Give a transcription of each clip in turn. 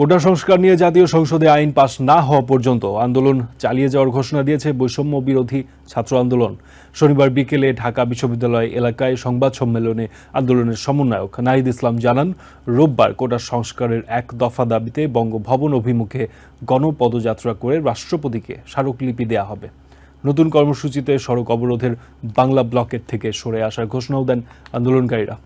কোটা সংস্কার নিয়ে জাতীয় সংসদে আইন পাশ না হওয়া পর্যন্ত আন্দোলন চালিয়ে যাওয়ার ঘোষণা দিয়েছে বৈষম্য বিরোধী ছাত্র আন্দোলন। শনিবার বিকেলে ঢাকা বিশ্ববিদ্যালয় এলাকায় সংবাদ সম্মেলনে আন্দোলনের সমন্বয়ক নাহিদ ইসলাম জানান, রোববার কোটা সংস্কারের এক দফা দাবিতে বঙ্গভবন অভিমুখে গণপদযাত্রা করে রাষ্ট্রপতিকে স্মারকলিপি দেওয়া হবে। নতুন কর্মসূচিতে সড়ক অবরোধের বাংলা ব্লকের থেকে সরে আসার ঘোষণাও দেন আন্দোলনকারীরা।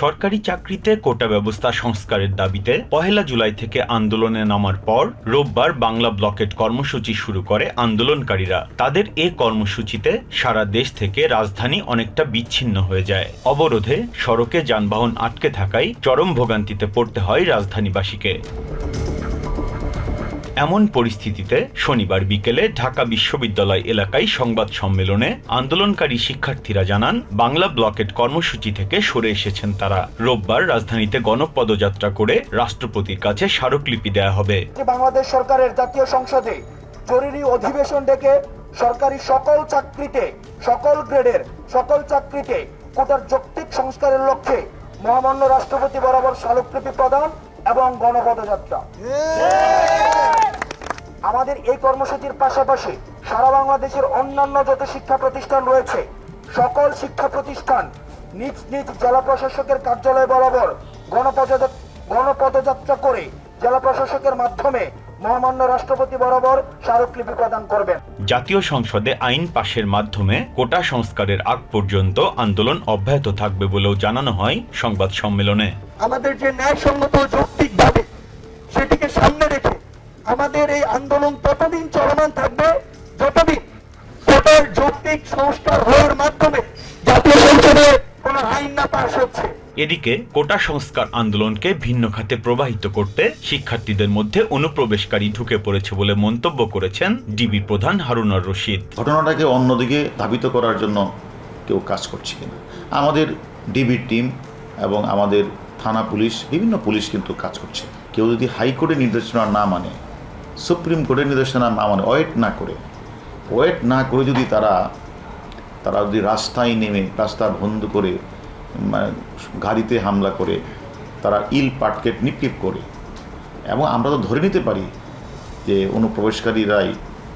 সরকারি চাকরিতে কোটা ব্যবস্থা সংস্কারের দাবিতে পহেলা জুলাই থেকে আন্দোলনে নামার পর রোববার বাংলা ব্লকেট কর্মসূচি শুরু করে আন্দোলনকারীরা। তাদের এ কর্মসূচিতে সারা দেশ থেকে রাজধানী অনেকটা বিচ্ছিন্ন হয়ে যায়। অবরোধে সড়কে যানবাহন আটকে থাকায় চরম ভোগান্তিতে পড়তে হয় রাজধানীবাসীকে। এমন পরিস্থিতিতে শনিবার বিকেলে ঢাকা বিশ্ববিদ্যালয় এলাকায় সংবাদ সম্মেলনে আন্দোলনকারী শিক্ষার্থীরা জানান, বাংলা ব্লকেট কর্মসূচি থেকে সরে এসেছেন তারা। রোববার রাজধানীতে গণপদযাত্রা করে রাষ্ট্রপতির কাছে স্মারকলিপি দেয়া হবে। বাংলাদেশ সরকারের জাতীয় সংসদে জরুরি অধিবেশন ডেকে সরকারি সকল চাকরিতে, সকল গ্রেডের, সকল চাকরিতে কোটার যৌক্তিক সংস্কারের লক্ষ্যে মহামান্য রাষ্ট্রপতি বরাবর স্মারকলিপি প্রদান এবং গণপদযাত্রা। আমাদের এই কর্মসূচির পাশাপাশি সারা বাংলাদেশের অন্যান্য যত শিক্ষা প্রতিষ্ঠান রয়েছে। সকল শিক্ষা প্রতিষ্ঠান নিজ নিজ জেলা প্রশাসকের কার্যালয় বরাবর গণপদযাত্রা করে জেলা প্রশাসকের মাধ্যমে মহামান্য রাষ্ট্রপতি বরাবর স্মারকলিপি প্রদান করবেন। জাতীয় সংসদে আইন পাশের মাধ্যমে কোটা সংস্কারের আগ পর্যন্ত আন্দোলন অব্যাহত থাকবে বলেও জানানো হয় সংবাদ সম্মেলনে। আমাদের যে ন্যায়সঙ্গত যৌক্তিক দাবি সেটিকে সামনে রেখে আমাদের এই আন্দোলন ততদিন চলমান থাকবে যতদিন কোটার যৌক্তিক সংস্কার হওয়ার মাধ্যমে জাতীয় সংসদে কোনো আইন না পাশ হচ্ছে। এদিকে কোটা সংস্কার আন্দোলনকে ভিন্ন খাতে প্রবাহিত করতে শিক্ষার্থীদের মধ্যে অনুপ্রবেশকারী ঢুকে পড়েছে বলে মন্তব্য করেছেন ডিবি প্রধান হারুনার রশিদ। ঘটনাটাকে অন্যদিকে ধাবিত করার জন্য কেউ কাজ করছে কিনা? আমাদের ডিবির টিম এবং আমাদের থানা পুলিশ বিভিন্ন পুলিশ কিন্তু কাজ করছে। কেউ যদি হাইকোর্টের নির্দেশনা না মানে সুপ্রিম কোর্টের নির্দেশনা না মানে ওয়েট না করে ওয়েট না করে যদি তারা তারা যদি রাস্তায় নেমে রাস্তা বন্ধ করে মানে গাড়িতে হামলা করে তারা ইল পাটকেট নিক্ষেপ করে এবং আমরা তো ধরে নিতে পারি যে অনুপ্রবেশকারীরাই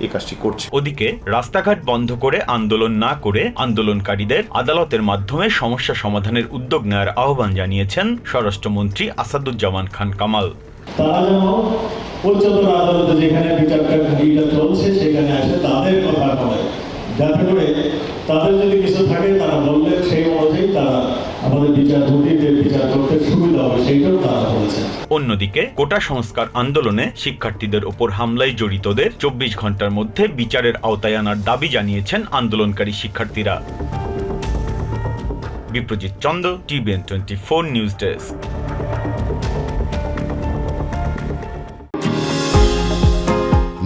এই কাজটি করছে। ওদিকে রাস্তাঘাট বন্ধ করে আন্দোলন না করে আন্দোলনকারীদের আদালতের মাধ্যমে সমস্যা সমাধানের উদ্যোগ নেওয়ার আহ্বান জানিয়েছেন স্বরাষ্ট্রমন্ত্রী আসাদুজ্জামান খান কামাল। উচ্চতর আদালতে যেখানে বিচারটা চলছে, সেখানে আসে তাদের কথা বলে। যাতে করে তাদের যদি কিছু থাকে, তারা বললে সেই অনুযায়ী তারা অন্যদিকে, কোটা সংস্কার আন্দোলনে শিক্ষার্থীদের ওপর হামলায় জড়িতদের চব্বিশ ঘণ্টার মধ্যে বিচারের আওতায় আনার দাবি জানিয়েছেন আন্দোলনকারী শিক্ষার্থীরা। Biprajit Chandra, TVN twenty four news desk.